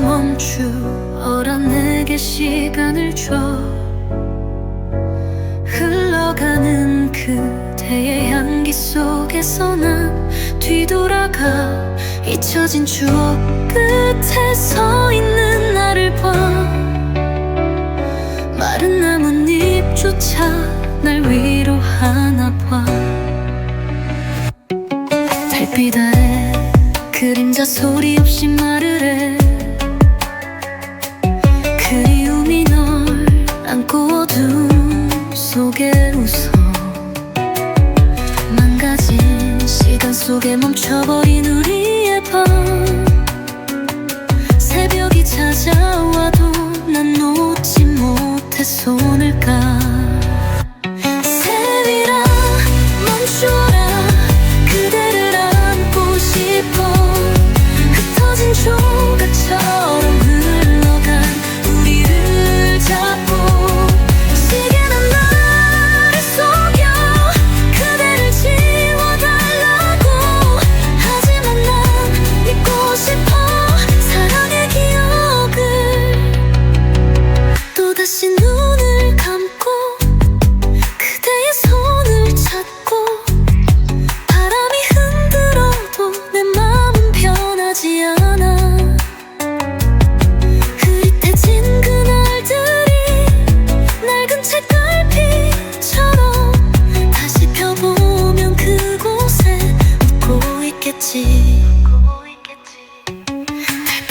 멈추어라 내게 시간을 줘. 흘러가는 그대의 향기 속에서 난 뒤돌아가 잊혀진 추억 끝에 서 있는 나를 봐. 마른 나뭇잎조차 날 위로하나 봐. 달빛 아래 혼자 소리 없이 말을 해. 그리움이 널 안고 어둠 속에 웃어. 망가진 시간 속에 멈춰버린 우리의 밤. 새벽이 찾아와도 난 놓지 못해 손을 까?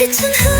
It's a been.